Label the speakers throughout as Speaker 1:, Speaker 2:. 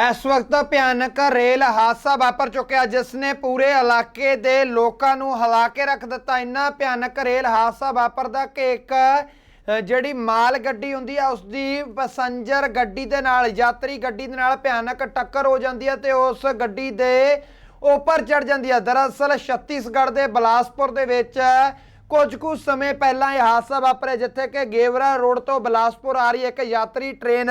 Speaker 1: ਇਸ ਵਕਤ ਭਿਆਨਕ ਰੇਲ ਹਾਦਸਾ ਵਾਪਰ ਚੁੱਕਿਆ ਜਿਸ ਨੇ ਪੂਰੇ ਇਲਾਕੇ ਦੇ ਲੋਕਾਂ ਨੂੰ ਹਿਲਾ ਕੇ ਰੱਖ ਦਿੱਤਾ। ਇੰਨਾ ਭਿਆਨਕ ਰੇਲ ਹਾਦਸਾ ਵਾਪਰਦਾ ਕਿ ਇੱਕ ਜਿਹੜੀ ਮਾਲ ਗੱਡੀ ਹੁੰਦੀ ਆ ਉਸ ਦੀ ਪੈਸੰਜਰ ਗੱਡੀ ਦੇ ਨਾਲ, ਯਾਤਰੀ ਗੱਡੀ ਦੇ ਨਾਲ ਭਿਆਨਕ ਟੱਕਰ ਹੋ ਜਾਂਦੀ ਹੈ ਤੇ ਉਸ ਗੱਡੀ ਦੇ ਉੱਪਰ ਚੜ ਜਾਂਦੀ ਹੈ ਦਰਅਸਲ ਛੱਤੀਸਗੜ੍ਹ ਦੇ ਬਲਾਸਪੁਰ ਦੇ ਵਿੱਚ ਕੁਝ ਕੁ ਸਮੇਂ ਪਹਿਲਾਂ ਇਹ ਹਾਦਸਾ ਵਾਪਰਿਆ, ਜਿੱਥੇ ਕਿ ਗੇਵਰਾ ਰੋਡ ਤੋਂ ਬਲਾਸਪੁਰ ਆ ਰਹੀ ਇੱਕ ਯਾਤਰੀ ਟ੍ਰੇਨ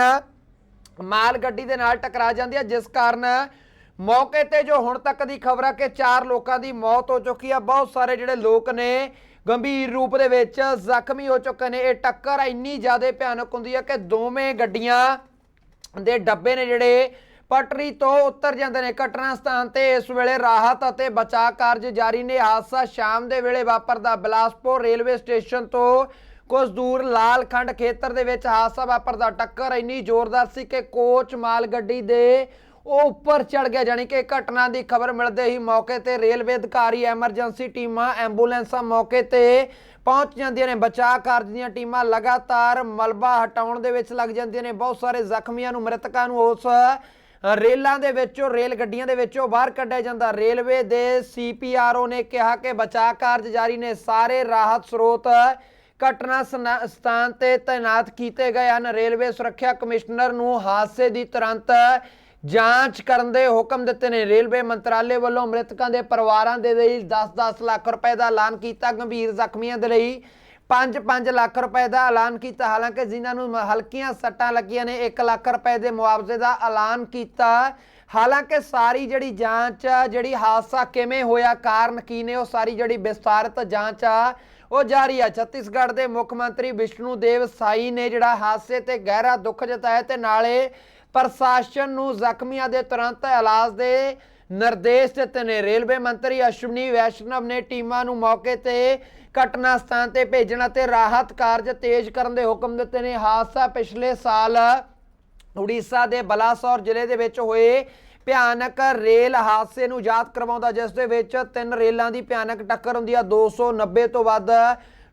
Speaker 1: ਮਾਲ ਗੱਡੀ ਦੇ ਨਾਲ ਟਕਰਾ ਜਾਂਦੀ ਹੈ, ਜਿਸ ਕਾਰਨ ਮੌਕੇ ਤੇ ਜੋ ਹੁਣ ਤੱਕ ਦੀ ਖਬਰ ਹੈ ਕਿ ਚਾਰ ਲੋਕਾਂ ਦੀ ਮੌਤ ਹੋ ਚੁੱਕੀ ਹੈ ਬਹੁਤ ਸਾਰੇ ਜਿਹੜੇ ਲੋਕ ਨੇ ਗੰਭੀਰ ਰੂਪ ਦੇ ਵਿੱਚ ਜ਼ਖਮੀ ਹੋ ਚੁੱਕੇ ਨੇ। ਇਹ ਟੱਕਰ ਇੰਨੀ ਜ਼ਿਆਦਾ ਭਿਆਨਕ ਹੁੰਦੀ ਹੈ ਕਿ ਦੋਵੇਂ ਗੱਡੀਆਂ ਦੇ ਡੱਬੇ ਨੇ ਜਿਹੜੇ ਪਟਰੀ ਤੋਂ ਉੱਤਰ ਜਾਂਦੇ ਨੇ। ਘਟਨਾ ਸਥਾਨ ਤੇ ਇਸ ਵੇਲੇ ਰਾਹਤ ਅਤੇ ਬਚਾਅ ਕਾਰਜ ਜਾਰੀ ਨੇ। ਹਾਦਸਾ ਸ਼ਾਮ ਦੇ ਵੇਲੇ ਵਾਪਰਦਾ। ਬਿਲਾਸਪੁਰ ਰੇਲਵੇ ਸਟੇਸ਼ਨ ਤੋਂ ਕੁਝ ਦੂਰ ਲਾਲਖੰਡ ਖੇਤਰ ਦੇ ਵਿੱਚ ਹਾਦਸਾ ਵਾਪਰਦਾ। ਟੱਕਰ ਇੰਨੀ ਜ਼ੋਰਦਾਰ ਸੀ ਕਿ ਕੋਚ ਮਾਲ ਗੱਡੀ ਦੇ ਉਹ ਉੱਪਰ ਚੜ ਗਿਆ। ਜਾਨੀ ਕਿ ਘਟਨਾ ਦੀ ਖਬਰ ਮਿਲਦੇ ਹੀ ਮੌਕੇ ਤੇ ਰੇਲਵੇ ਅਧਿਕਾਰੀ, ਐਮਰਜੈਂਸੀ ਟੀਮਾਂ, ਐਂਬੂਲੈਂਸਾਂ ਮੌਕੇ ਤੇ ਪਹੁੰਚ ਜਾਂਦੀਆਂ ਨੇ। ਬਚਾਅ ਕਾਰਜ ਦੀਆਂ ਟੀਮਾਂ ਲਗਾਤਾਰ ਮਲਬਾ ਹਟਾਉਣ ਦੇ ਵਿੱਚ ਲੱਗ ਜਾਂਦੀਆਂ ਨੇ। ਬਹੁਤ ਸਾਰੇ ਜ਼ਖਮੀਆਂ ਨੂੰ, ਮ੍ਰਿਤਕਾਂ ਨੂੰ ਉਸ ਰੇਲਾਂ ਦੇ ਵਿੱਚੋਂ, ਰੇਲ ਗੱਡੀਆਂ ਦੇ ਵਿੱਚੋਂ ਬਾਹਰ ਕੱਢਿਆ ਜਾਂਦਾ। ਰੇਲਵੇ ਦੇ ਸੀਪੀਆਰਓ ਨੇ ਕਿਹਾ ਕਿ ਬਚਾਅ ਕਾਰਜ ਜਾਰੀ ਨੇ। ਸਾਰੇ ਰਾਹਤ ਸਰੋਤ ਘਟਨਾ ਸਨਾ- ਸਥਾਨ ਤੇ ਤਾਇਨਾਤ ਕੀਤੇ ਗਏ ਹਨ। ਰੇਲਵੇ ਸੁਰੱਖਿਆ ਕਮਿਸ਼ਨਰ ਨੂੰ ਹਾਦਸੇ ਦੀ ਤੁਰੰਤ ਜਾਂਚ ਕਰਨ ਦੇ ਹੁਕਮ ਦਿੱਤੇ ਨੇ। ਰੇਲਵੇ ਮੰਤਰਾਲੇ ਵੱਲੋਂ ਮ੍ਰਿਤਕਾਂ ਦੇ ਪਰਿਵਾਰਾਂ ਦੇ ਲਈ 10-10 ਲੱਖ ਰੁਪਏ ਦਾ ਐਲਾਨ ਕੀਤਾ। ਗੰਭੀਰ ਜ਼ਖਮੀਆਂ ਦੇ ਲਈ 5-5 ਲੱਖ ਰੁਪਏ ਦਾ ਐਲਾਨ ਕੀਤਾ। ਹਾਲਾਂਕਿ ਜਿਨ੍ਹਾਂ ਨੂੰ ਮ- ਹਲਕੀਆਂ ਸੱਟਾਂ ਲੱਗੀਆਂ ਨੇ 1 ਲੱਖ ਰੁਪਏ ਦੇ ਮੁਆਵਜ਼ੇ ਦਾ ਐਲਾਨ ਕੀਤਾ। ਹਾਲਾਂਕਿ ਸਾਰੀ ਜਿਹੜੀ ਜਾਂਚ ਆ, ਜਿਹੜੀ ਹਾਦਸਾ ਕਿਵੇਂ ਹੋਇਆ, ਕਾਰਨ ਕੀ ਨੇ, ਉਹ ਸਾਰੀ ਜਿਹੜੀ ਵਿਸਤਾਰਤ ਜਾਂਚ ਆ ਉਹ ਜਾਰੀ ਆ। ਛੱਤੀਸਗੜ੍ਹ ਦੇ ਮੁੱਖ ਮੰਤਰੀ ਵਿਸ਼ਨੂੰ ਦੇਵ ਸਾਈ ਨੇ ਜਿਹੜਾ ਹਾਦਸੇ ਤੇ ਗਹਿਰਾ ਦੁੱਖ ਜਤਾਇਆ ਤੇ ਨਾਲੇ ਪ੍ਰਸ਼ਾਸਨ ਨੂੰ ਜ਼ਖਮੀਆਂ ਦੇ ਤੁਰੰਤ ਇਲਾਜ ਦੇ ਨਿਰਦੇਸ਼ ਦਿੱਤੇ ਨੇ। ਰੇਲਵੇ ਮੰਤਰੀ ਅਸ਼ਵਨੀ ਵੈਸ਼ਨਵ ਨੇ ਟੀਮਾਂ ਨੂੰ ਮੌਕੇ ਤੇ ਘਟਨਾ ਸਥਾਨ ਤੇ ਭੇਜਣ ਅਤੇ ਰਾਹਤ ਕਾਰਜ ਤੇਜ਼ ਕਰਨ ਦੇ ਹੁਕਮ ਦਿੱਤੇ ਨੇ। ਹਾਦਸਾ ਪਿਛਲੇ ਸਾਲ ਉੜੀਸਾ ਦੇ ਬਲਾਸੌਰ ਜ਼ਿਲ੍ਹੇ ਦੇ ਵਿੱਚ ਹੋਏ ਭਿਆਨਕ ਰੇਲ ਹਾਦਸੇ ਨੂੰ ਯਾਦ ਕਰਵਾਉਂਦਾ, ਜਿਸ ਦੇ ਵਿੱਚ ਤਿੰਨ ਰੇਲਾਂ ਦੀ ਭਿਆਨਕ ਟੱਕਰ ਹੁੰਦੀ ਆ। 290 ਤੋਂ ਵੱਧ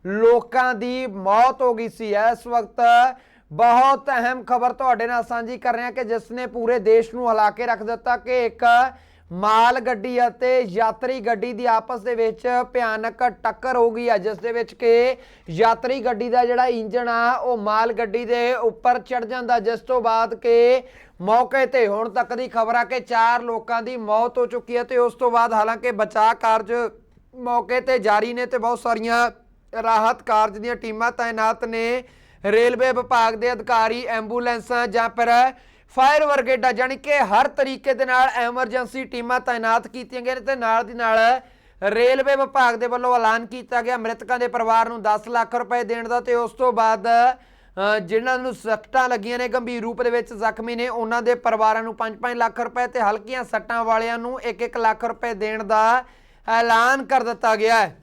Speaker 1: ਲੋਕਾਂ ਦੀ ਮੌਤ ਹੋ ਗਈ ਸੀ। ਇਸ ਵਕਤ ਬਹੁਤ ਅਹਿਮ ਖਬਰ ਤੁਹਾਡੇ ਨਾਲ ਸਾਂਝੀ ਕਰ ਰਹੇ ਹਾਂ ਕਿ ਜਿਸ ਨੇ ਪੂਰੇ ਦੇਸ਼ ਨੂੰ ਹਿਲਾ ਕੇ ਰੱਖ ਦਿੱਤਾ ਕਿ ਇੱਕ ਮਾਲ ਗੱਡੀ ਅਤੇ ਯਾਤਰੀ ਗੱਡੀ ਦੀ ਆਪਸ ਦੇ ਵਿੱਚ ਭਿਆਨਕ ਟੱਕਰ ਹੋ ਗਈ ਹੈ, ਜਿਸ ਦੇ ਵਿੱਚ ਕਿ ਯਾਤਰੀ ਗੱਡੀ ਦਾ ਜਿਹੜਾ ਇੰਜਣ ਆ, ਉਹ ਮਾਲ ਗੱਡੀ ਦੇ ਉੱਪਰ ਚੜ ਜਾਂਦਾ। ਜਿਸ ਤੋਂ ਬਾਅਦ ਕਿ ਮੌਕੇ ਤੇ ਹੁਣ ਤੱਕ ਦੀ ਖਬਰ ਆ ਕਿ ਚਾਰ ਲੋਕਾਂ ਦੀ ਮੌਤ ਹੋ ਚੁੱਕੀ ਹੈ ਤੇ ਉਸ ਤੋਂ ਬਾਅਦ ਹਾਲਾਂਕਿ ਬਚਾਅ ਕਾਰਜ ਮੌਕੇ ਤੇ ਜਾਰੀ ਨੇ ਤੇ ਬਹੁਤ ਸਾਰੀਆਂ ਰਾਹਤ ਕਾਰਜ ਦੀਆਂ ਟੀਮਾਂ ਤਾਇਨਾਤ ਨੇ। ਰੇਲਵੇ ਵਿਭਾਗ ਦੇ ਅਧਿਕਾਰੀ, ਐਂਬੂਲੈਂਸਾਂ ਜਾਂ ਫਿਰ ਫਾਇਰ ਬ੍ਰਿਗੇਡਾਂ ਜਾਣੀ ਕਿ ਹਰ ਤਰੀਕੇ ਦੇ ਨਾਲ ਐਮਰਜੈਂਸੀ ਟੀਮਾਂ ਤਾਇਨਾਤ ਕੀਤੀਆਂ ਗਈਆਂ ਨੇ ਤੇ ਨਾਲ ਦੀ ਨਾਲ ਰੇਲਵੇ ਵਿਭਾਗ ਦੇ ਵੱਲੋਂ ਐਲਾਨ ਕੀਤਾ ਗਿਆ। ਮ੍ਰਿਤਕਾਂ ਦੇ ਪਰਿਵਾਰ ਨੂੰ 10 ਲੱਖ ਰੁਪਏ ਦੇਣ ਦਾ ਤੇ ਉਸ ਤੋਂ ਬਾਅਦ ਜਿਨ੍ਹਾਂ ਨੂੰ ਸੱਟਾਂ ਲੱਗੀਆਂ ਨੇ, ਗੰਭੀਰ ਰੂਪ ਦੇ ਵਿੱਚ ਜ਼ਖਮੀ ਨੇ, ਉਹਨਾਂ ਦੇ ਪਰਿਵਾਰਾਂ ਨੂੰ 5-5 ਲੱਖ ਰੁਪਏ ਤੇ ਹਲਕੀਆਂ ਸੱਟਾਂ ਵਾਲਿਆਂ ਨੂੰ 1-1 ਲੱਖ ਰੁਪਏ ਦੇਣ ਦਾ ਐਲਾਨ ਕਰ ਦਿੱਤਾ ਗਿਆ ਹੈ।